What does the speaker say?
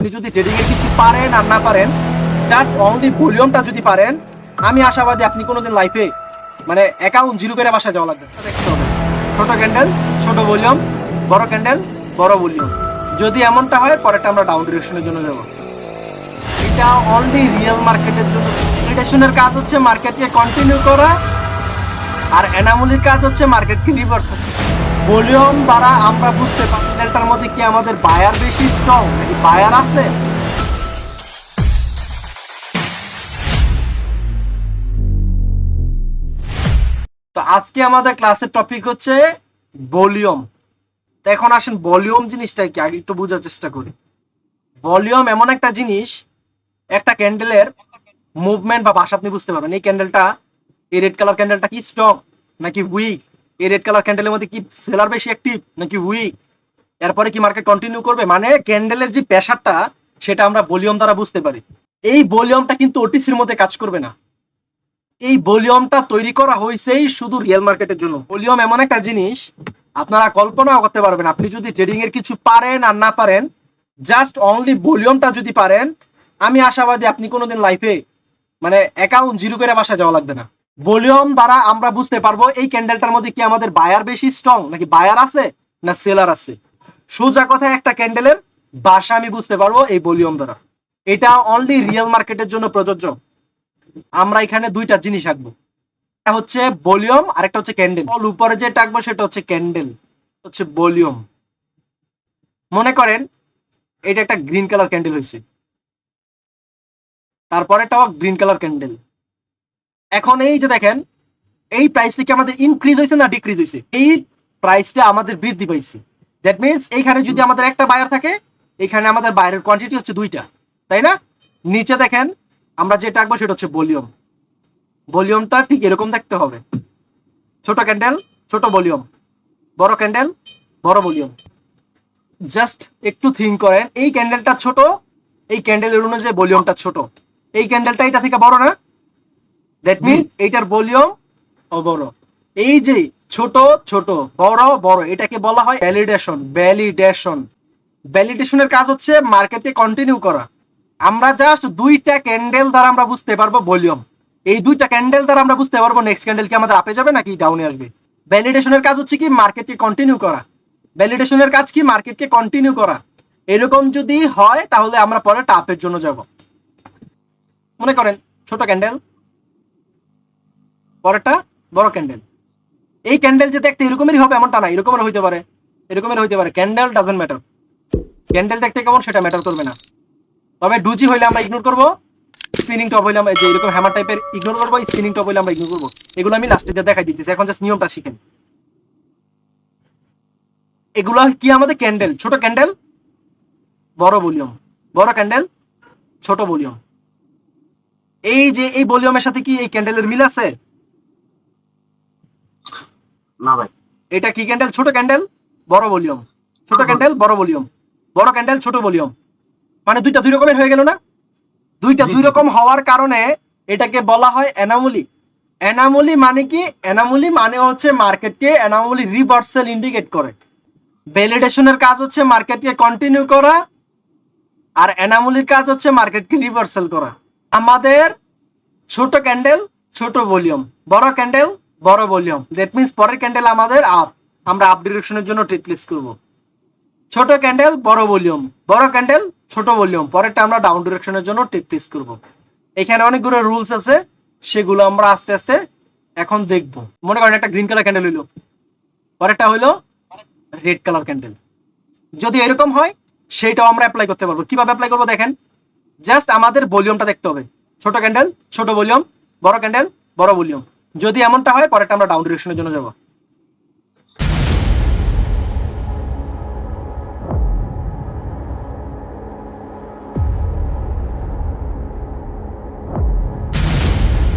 আপনি যদি ট্রেডিং এর কিছু পারেন আর না পারেন জাস্ট অনলি ভলিউমটা যদি পারেন, আমি আশাবাদী আপনি কোনোদিন লাইফে মানে অ্যাকাউন্ট জিরো করে বাসা যাওয়া লাগবে ছোট ক্যান্ডেল ছোট ভলিউম, বড় ক্যান্ডেল বড় ভলিউম। যদি এমনটা হয়, পরেরটা আমরা ডাউন ডিরেকশনের জন্য যাব। এটা অনলি রিয়েল মার্কেটের জন্য। ট্রেডেশনের কাজ হচ্ছে মার্কেটকে কন্টিনিউ করা, আর এনামুলির কাজ হচ্ছে মার্কেটকে রিভার্স ভলিউম দ্বারা আমরা বুঝতে পারছি ক্যান্ডেলটার মধ্যে কি আমাদের বায়ার বেশি স্ট্রং নাকি বায়ার আছে? তো আজকে আমাদের ক্লাসের টপিক হচ্ছে ভলিউম। তো এখন আসেন, ভলিউম জিনিসটা কি? আগে একটু বোঝার চেষ্টা করি। ভলিউম এমন একটা জিনিস, একটা ক্যান্ডেলের মুভমেন্ট বা ভাষা আপনি বুঝতে পারবেন, এই ক্যান্ডেলটা, এই রেড কালার ক্যান্ডেলটা কি স্ট্রং নাকি উইক এই রেড কালার ক্যান্ডেলের মধ্যে কি সেলার বেশি অ্যাক্টিভ নাকি উইক এরপরে কি মার্কেট কন্টিনিউ করবে? মানে ক্যান্ডেলের যে প্রেশারটা সেটা আমরা ভলিউম দ্বারা বুঝতে পারি। এই ভলিউমটা কিন্তু ওটিসির মধ্যে কাজ করবে না। এই ভলিউমটা তৈরি করা হয়েছেই শুধু রিয়েল মার্কেটের জন্য। ভলিউম এমন একটা জিনিস, আপনারা কল্পনাও করতে পারবেন, আপনি যদি ট্রেডিং এর কিছু পারেন আর না পারেন জাস্ট অনলি ভলিউমটা যদি পারেন, আমি আশাবাদী আপনি কোনোদিন লাইফে মানে অ্যাকাউন্ট জিরো করে বাসা যাওয়া লাগবে না। ভলিউম দ্বারা আমরা বুঝতে পারব এই ক্যান্ডেলটার মধ্যে কি আমাদের বায়ার বেশি স্ট্রং নাকি বায়ার আছে না সেলার আছে? সোজা কথা একটা ক্যান্ডেলের বাসা আমি বুঝতে পারব এই ভলিউম দ্বারা। এটা অনলি রিয়েল মার্কেটের জন্য প্রযোজ্য। আমরা এখানে দুইটা জিনিস আঁকবো। হচ্ছে ভলিউম আর একটা হচ্ছে ক্যান্ডেল। অল উপরে যেটা আঁকবো সেটা হচ্ছে ক্যান্ডেল, হচ্ছে ভলিউম। মনে করেন, এটা একটা গ্রিন কালার ক্যান্ডেল হয়েছে। তারপরেটাও গ্রিন কালার ক্যান্ডেল এখন এই যে দেখেন, এই প্রাইসটা কি আমাদের ইনক্রিজ হয়েছে না ডিক্রিজ হয়েছে? এই প্রাইসটা আমাদের বৃদ্ধি পাইছে। দ্যাট মিনস এইখানে যদি আমাদের একটা বায়ার থাকে এখানে আমাদের বাইরের কোয়ান্টিটি হচ্ছে দুইটা, তাই না? নিচে দেখেন, আমরা যেটা আঁকবো সেটা হচ্ছে ভলিউম ভলিউমটা ঠিক এরকম দেখতে হবে। ছোট ক্যান্ডেল ছোট ভলিউম বড় ক্যান্ডেল বড় ভলিউম জাস্ট একটু থিঙ্ক করেন, এই ক্যান্ডেলটা ছোট, এই ক্যান্ডেলের অনুযায়ী ভলিউমটা ছোট। এই ক্যান্ডেলটা এটা থেকে বড় না দ্যাট মিনস এইটার ভলিউম ও বড় এই যে ছোট ছোট বড় বড় এটাকে বলা হয় ভ্যালিডেশন ভ্যালিডেশন ভ্যালিডেশনের কাজ হচ্ছে মার্কেটে কন্টিনিউ করা। আমরা জাস্ট দুইটা ক্যান্ডেল দ্বারা আমরা বুঝতে পারব ভলিউম। এই দুইটা ক্যান্ডেল দ্বারা আমরা বুঝতে পারব নেক্সট ক্যান্ডেল কি আমাদের আপে যাবে নাকি ডাউনে আসবে। ভ্যালিডেশনের কাজ হচ্ছে কি মার্কেটকে কন্টিনিউ করা। ভ্যালিডেশনের কাজ কি মার্কেটকে কন্টিনিউ করা। এরকম যদি হয় তাহলে আমরা পরে টাপের জন্য যাব। মনে করেন ছোট ক্যান্ডেল পরেরটা বড় ক্যান্ডেল এই ক্যান্ডেল যে দেখতে এরকমেরই হবে, এমনটা না এরকমের হইতে পারে এরকমের হইতে পারে। ক্যান্ডেল ডাজেন্ট ম্যাটার ক্যান্ডেল দেখতে কেমন, সেটা ম্যাটার করবে না। তবে ডুজি হইলে আমরা ইগনোর করব স্পিনিং টপ হইলে আমরা যে এরকম হ্যামার টাইপের ইগনোর করব স্পিনিং টপ হইলে আমরা ইগনোর করব। এগুলো আমি লাস্টে দিয়ে দেখাই দিতেছি, এখন জাস্ট নিয়মটা শিখেন। এগুলো কি আমাদের ক্যান্ডেল ছোট ক্যান্ডেল বড় ভলিউম বড় ক্যান্ডেল ছোট ভলিউম এই যে এই ভলিউমের সাথে কি এই ক্যান্ডেলের মিল আছে? না ভাই। এটা কি ক্যান্ডেল ছোট ক্যান্ডেল বড় ভলিউম ছোট ক্যান্ডেল বড় ভলিউম বড় ক্যান্ডেল ছোট ভলিউম মানে দুইটা দুই রকমের হয়ে গেল না? দুইটা দুই রকম হওয়ার কারণে এটাকে বলা হয় এনামুলি এনামুলি মানে কি? এনামুলি মানে হচ্ছে মার্কেটকে এনামুলি রিভার্সাল ইন্ডিকেট করে। ভ্যালিডেশনের কাজ হচ্ছে মার্কেটকে কন্টিনিউ করা আর এনামুলির কাজ হচ্ছে মার্কেটকে রিভার্সাল করা। আমাদের ছোট ক্যান্ডেল ছোট ভলিউম বড় ক্যান্ডেল বড় ভলিউম। দ্যাট মিনস পরের ক্যান্ডেল আমাদের আপ আমরা আপ ডিরেকশনের জন্য ট্রিট প্লেস করব। ছোট ক্যান্ডেল বড় ভলিউম। বড় ক্যান্ডেল ছোট ভলিউম। পরেরটা আমরা ডাউন ডিরেকশনের জন্য ট্রিট প্লেস করব। এখানে অনেকগুলো রুলস আছে। সেগুলো আমরা আস্তে আস্তে এখন দেখব। মনে করেন একটা গ্রিন কালার ক্যান্ডেল হইল। পরেরটা হইল রেড কালার ক্যান্ডেল যদি এরকম হয়, সেইটাও আমরা অ্যাপ্লাই করতে পারব। কীভাবে অ্যাপ্লাই করব দেখেন? জাস্ট আমাদের ভলিউমটা দেখতে হবে। ছোট ক্যান্ডেল ছোট ভলিউম, বড় ক্যান্ডেল বড় ভলিউম। যদি এমনটা হয় পরেরটা আমরা ডাউন ডিরেকশনের জন্য যাব।